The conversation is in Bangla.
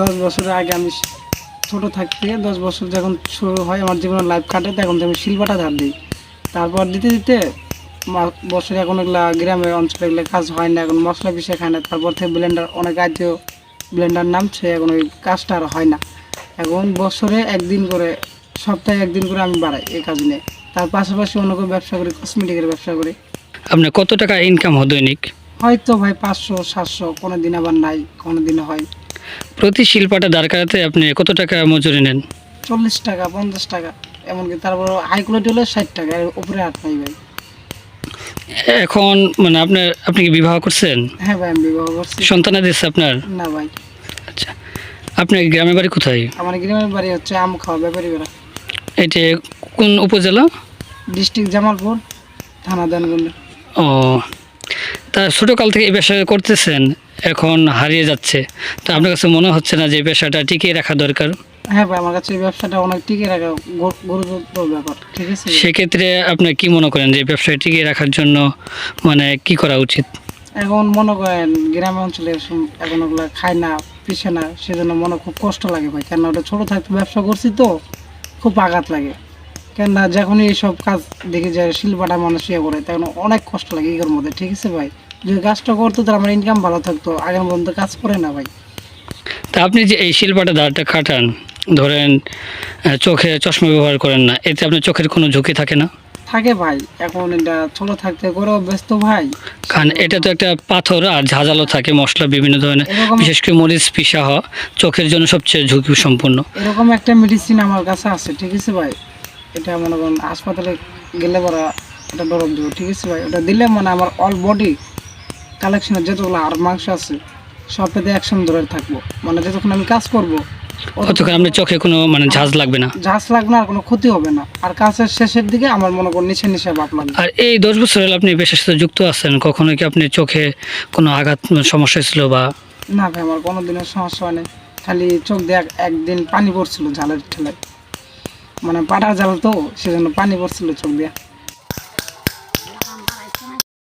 দশ বছরের আগে আমি ছোট থাকতে দশ বছর যখন শুরু হয় আমার জীবনের লাইফ কাটে, তখন আমি শিল্পটা ধার দিই। তারপর দিতে দিতে বছরে এখন এগুলা গ্রামের অঞ্চলে এগুলো কাজ হয় না, এখন মশলা পিসে খায় না, তারপর থেকে ব্লেন্ডার অনেক আইতেও ব্লেন্ডার নামছে এখন ওই কাজটা আর হয় না। এখন বছরে একদিন করে সপ্তাহে একদিন করে আমি বাড়াই এই কাজ নিয়ে। তার পাশাপাশি অন্য কোনো ব্যবসা করি কসমেটিকের ব্যবসা করি। আপনার কত টাকা ইনকাম হয় দৈনিক? হয়তো ভাই পাঁচশো সাতশো কোনো দিন আবার নাই কোনো দিন হয়। প্রতি শিল্পটা দাঁড় করাতে আপনি কত টাকা মজুরি নেন? চল্লিশ টাকা পঞ্চাশ টাকা এমনকি তারপর হাই কোয়ালিটি হলে ষাট টাকা এর উপরে হাত নাই ভাই। এখন মানে আপনার আপনি কি বিবাহ করছেন? হ্যাঁ ভাই আমি বিবাহ করছি। সন্তান দিচ্ছে আপনার? না ভাই। আচ্ছা। আপনার গ্রামের বাড়ি কোথায়? আমার গ্রামের বাড়ি হচ্ছে আম খাওয়া ব্যাপারী বেড়া। এটি কোন উপজেলা? ডিস্ট্রিক্ট জামালপুর থানা দানগঞ্জ ও তা ছোটোকাল থেকে এই ব্যবসা করতেছেন এখন হারিয়ে যাচ্ছে। তা আপনার কাছে মনে হচ্ছে না যে পেশাটা টিকিয়ে রাখা দরকার? হ্যাঁ ভাই আমার কাছে এই ব্যবসাটা অনেক টিকে রাখা গুরুত্বপূর্ণ ব্যাপার ঠিক আছে? সেক্ষেত্রে আপনি কি মনে করেন যে এই ব্যবসায় টিকিয়ে রাখার জন্য মানে কি করা উচিত? এখন মনে করেন গ্রামে অঞ্চলে এখন ওগুলো খায় না পিছে না সেজন্য মনে খুব কষ্ট লাগে ভাই। কেন ওটা ছোটো থাকতে ব্যবসা করছি তো খুব আঘাত লাগে। কেন না যখনই এইসব কাজ দেখে যায় শিল্পটা মানুষ ইয়ে করে তখন অনেক কষ্ট লাগে এগুলোর মধ্যে ঠিক আছে ভাই? যদি কাজটা করতো তাহলে আমার ইনকাম ভালো থাকতো আগের মধ্যে কাজ করে না ভাই। তা আপনি যে এই শিল্পটা দাঁড়টা কাটান ধরেন চোখে চশমা ব্যবহার করেন না এতে আপনার চোখের কোনো ঝুঁকি থাকে না? থাকে ভাই এখন এটা ছোটো থাকতে করেও ব্যস্ত ভাই। কারণ এটা তো একটা পাথর আর ঝাঁঝালো থাকে মশলা বিভিন্ন ধরনের বিশেষ করে মরিচ পিসা হওয়া চোখের জন্য সবচেয়ে ঝুঁকি সম্পূর্ণ এরকম একটা মেডিসিন আমার কাছে আছে ঠিক আছে ভাই? এটা মনে করেন হাসপাতালে গেলে পরা এটা ডরব দেবো ঠিক আছে ভাই? ওটা দিলে মানে আমার অল বডি কালেকশনের যতগুলো আর মাংস আছে সবটাতে একসঙ্গে ধরে থাকব। মানে যতক্ষণ আমি কাজ করব অতক্ষণ আপনার চোখে কোনো মানে ঝাঁজ লাগবে না? ঝাঁস লাগবে না আর কোনো ক্ষতি হবে না। আর কাজের শেষের দিকে আমার মনে করেন নিচে নিচে ভাব লাগবে। আর এই দশ বছর হলে আপনি পেশার সাথে যুক্ত আছেন কখনো কি আপনি চোখে কোনো আঘাত সমস্যা ছিল বা? না ভাই আমার কোনো দিনের সমস্যা হয় নাই খালি চোখ দিয়ে একদিন পানি পড়ছিল ঝালের ঠেলায়। মানে পাটার জাল তো সেজন্য পানি পড়ছিল চোখ দিয়ে।